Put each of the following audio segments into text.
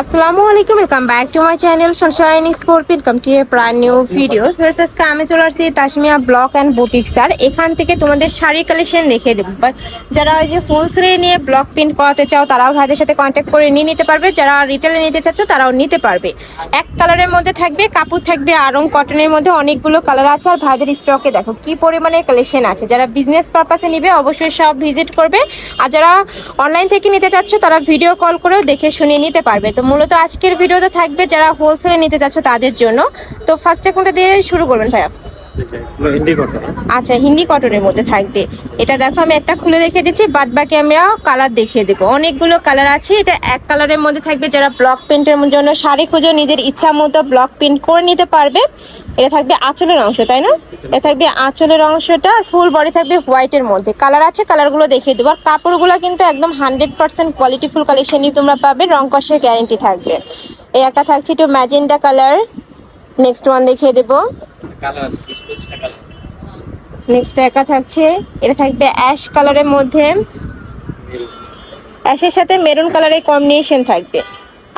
আসসালামু আলাইকুম welcome back to my channel sunshine sport welcome to a প্রায় new video first আজকে আমি চলে আসছি তাসমিয়া ব্লক অ্যান্ড বুটিক্স আর এখান থেকে তোমাদের শাড়ি কালেকশন দেখিয়ে দেবো। যারা ওই যে হোলসেলে নিয়ে ব্লক প্রিন্ট করাতে চাও, তারাও ভাইদের সাথে কন্ট্যাক্ট করে নিয়ে নিতে পারবে। যারা রিটেলে নিতে চাচ্ছ, তারাও নিতে পারবে। এক কালারের মধ্যে থাকবে কাপড়, থাকবে আরং কটনের মধ্যে অনেকগুলো কালার আছে আর ভাইদের স্টকে দেখো কি পরিমাণে কালেকশন আছে। যারা বিজনেস পারপাসে নিবে, অবশ্যই সব ভিজিট করবে। আর যারা অনলাইন থেকে নিতে চাচ্ছ, তারা ভিডিও কল করেও দেখে শুনে নিতে পারবে। তো মূলত আজকের ভিডিওতে থাকবে যারা হোলসেলে নিতে চাচ্ছ তাদের জন্য। তো ফার্স্ট কোনটা দিয়ে শুরু করবেন ভাইয়া। আচ্ছা হিন্দি কটনের মধ্যে থাকবে। এটা দেখো, আমি একটা খুলে দেখে দিচ্ছি, বাদ বাকি আমরা কালার দেখিয়ে দেবো। অনেকগুলো কালার আছে, এটা এক কালারের মধ্যে থাকবে, যারা ব্লক প্রিন্টের জন্য শাড়ি খুঁজে নিজের ইচ্ছা মতো ব্লক প্রিন্ট করে নিতে পারবে। এটা থাকবে আঁচলের অংশ, তাই না? এটা থাকবে আঁচলের অংশটা, আর ফুল বডি থাকবে হোয়াইটের মধ্যে। কালার আছে কালারগুলো দেখিয়ে দেবো। আর কাপড়গুলো কিন্তু একদম হান্ড্রেড পার্সেন্ট কোয়ালিটিফুল কালেকশনই তোমরা পাবে, রং কষের গ্যারেন্টি থাকবে। এই একটা থাকছে একটু ম্যাজেন্ডা কালার নেক্সট ওয়ান দেখিয়ে দেবো। নেক্সট একা থাকছে। এটা থাকবে অ্যাশ কালারের মধ্যে। অ্যাশের সাথে মেরুন কালারের কম্বিনেশন থাকবে।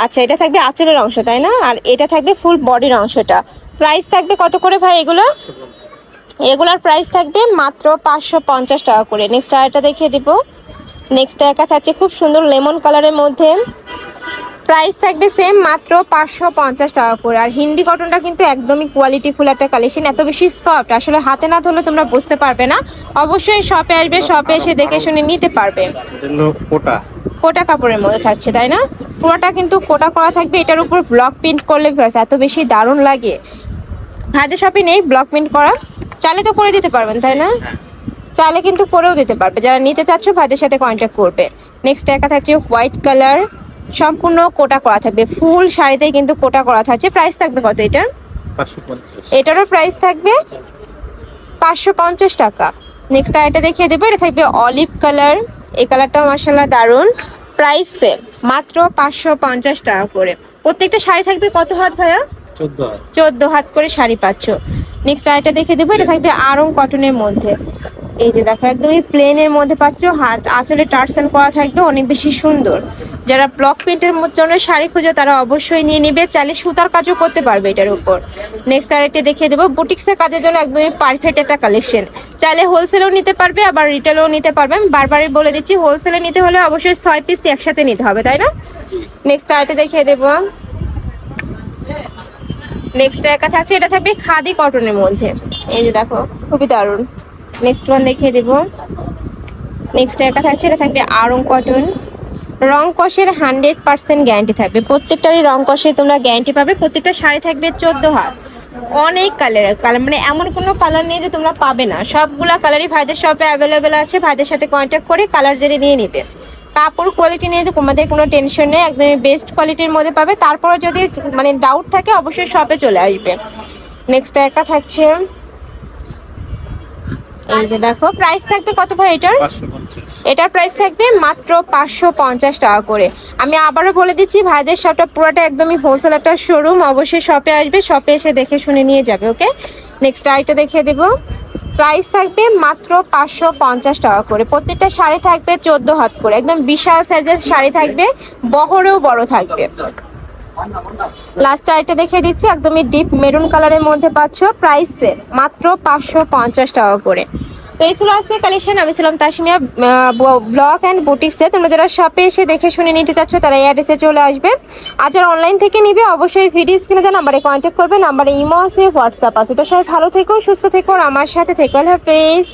আচ্ছা এটা থাকবে আঁচলের অংশ তাই না? আর এটা থাকবে ফুল বডির অংশটা। প্রাইস থাকবে কত করে ভাই এগুলো? এগুলোর প্রাইস থাকবে মাত্র পাঁচশো পঞ্চাশ টাকা করে। নেক্সট আরেকটা দেখিয়ে দিব। নেক্সট একা থাকছে খুব সুন্দর লেমন কালারের মধ্যে। প্রাইস থাকবে সেম মাত্র পাঁচশো পঞ্চাশ টাকা করে। আর হিন্দি কটনটা কিন্তু একদমই কোয়ালিটিফুল একটা কালেকশন এত বেশি সফট আসলে হাতে না ধরলে তোমরা বুঝতে পারবে না। অবশ্যই শপে আসবে শপে এসে দেখে শুনে নিতে পারবে। কোটা। কাপড়ের মধ্যে থাকছে তাই না? পুরোটা কিন্তু কোটা করা থাকবে এটার উপর ব্লক প্রিন্ট করলে এত বেশি দারুণ লাগে। ভাইদের শপে নেই ব্লক প্রিন্ট করা। চাইলে তো করে দিতে পারবেন তাই না? চাইলে কিন্তু করেও দিতে পারবে। যারা নিতে চাচ্ছ ভাইদের সাথে কন্ট্যাক্ট করবে। নেক্সট একা থাকছে হোয়াইট কালার সম্পূর্ণ কোটা করা থাকবে। ফুল শাড়িতে কিন্তু কোটা করা থাকছে। প্রাইস থাকবে কত এটার? এটারও প্রাইস থাকবে পাঁচশো পঞ্চাশ টাকা। নেক্সট আরেকটা দেখিয়ে দেবো। এটা থাকবে অলিভ কালার এই কালারটাও মার্শাল্লাহ দারুণ। প্রাইস সেম মাত্র পাঁচশো পঞ্চাশ টাকা করে। প্রত্যেকটা শাড়ি থাকবে কত হাত ভাইয়া? চোদ্দ হাত। করে শাড়ি পাচ্ছ। নেক্সট আরেকটা দেখে দেবো। এটা থাকবে আরং কটনের মধ্যে। এই যে দেখো, একদমই প্লেনের মধ্যে পাচ্ছ হাত। আঁচলে টার্সেল করা থাকবে অনেক বেশি সুন্দর। যারা ব্লক প্রিন্টের জন্য শাড়ি খুঁজে, তারা অবশ্যই নিয়ে নিবে। চাইলে সুতার কাজও করতে পারবে এটার উপর। নেক্সট আরেকটা দেখিয়ে দেবো। বুটিক্সের কাজের জন্য একদমই পারফেক্ট একটা কালেকশন চাইলে হোলসেলেও নিতে পারবে, আবার রিটেলও নিতে পারবে। আমি বারবারই বলে দিচ্ছি হোলসেলে নিতে হলে অবশ্যই ছয় পিস একসাথে নিতে হবে, তাই না? নেক্সট আরেকটা দেখিয়ে দেবো। নেক্সট একা থাকছে এটা থাকবে খাদি কটনের মধ্যে। এই যে দেখো, খুবই দারুণ। নেক্সট ওয়ান দেখিয়ে দেবো। নেক্সট একা থাকছে এটা থাকবে আরং কটন। রং কষের হান্ড্রেড পার্সেন্ট গ্যারান্টি থাকবে। প্রত্যেকটারই রং কষে তোমরা গ্যারান্টি পাবে। প্রত্যেকটা শাড়ি থাকবে চোদ্দ হাত। অনেক কালার কালার মানে এমন কোনো কালার নেই যে তোমরা পাবে না। সবগুলা কালারই ভাইদের শপে অ্যাভেলেবেল আছে। ভাইদের সাথে কন্ট্যাক্ট করে কালার জেনে নিয়ে নিবে। কাপড় কোয়ালিটি নিয়ে তোমাদের কোনো টেনশন নেই। একদমই বেস্ট কোয়ালিটির মধ্যে পাবে। তারপরে যদি মানে ডাউট থাকে, অবশ্যই শপে চলে আসবে। নেক্সট একা থাকছে এই যে দেখো প্রাইস থাকবে কত ভাই এটার? এটার প্রাইস থাকবে মাত্র পাঁচশো পঞ্চাশ টাকা করে। আমি আবারও বলে দিচ্ছি ভাইদের শপটা পুরোটা একদমই হোলসেল একটা শোরুম অবশ্যই শপে আসবে শপে এসে দেখে শুনে নিয়ে যাবে ওকে নেক্সট আইটা দেখিয়ে দেবো। প্রাইস থাকবে মাত্র পাঁচশো পঞ্চাশ টাকা করে। প্রত্যেকটা শাড়ি থাকবে চোদ্দ হাত করে। একদম বিশাল সাইজের শাড়ি থাকবে বহরেও বড় থাকবে। লাস্ট আইটা দেখিয়ে দিচ্ছি, একদমই ডিপ মেরুন কালারের মধ্যে পাচ্ছ প্রাইস মাত্র পাঁচশো পঞ্চাশ টাকা করে। তো এই ছিল আজকে কালেকশন আমি ছিলাম তাসমিয়া ব্লক অ্যান্ড বুটিক্সে তোমরা যারা শপে এসে দেখে শুনে নিতে চাচ্ছ, তারা এই অ্যাড্রেসে চলে আসবে। আর যারা অনলাইন থেকে নিবে, অবশ্যই ভিডিও স্ক্রিনে দেওয়া নাম্বারে কন্ট্যাক্ট করবে নাম্বারে ইমো আছে হোয়াটসঅ্যাপ আছে। তো সবাই ভালো থেকো, সুস্থ থেকো, আর আমার সাথে থেকো। আল্লাহ হাফেজ।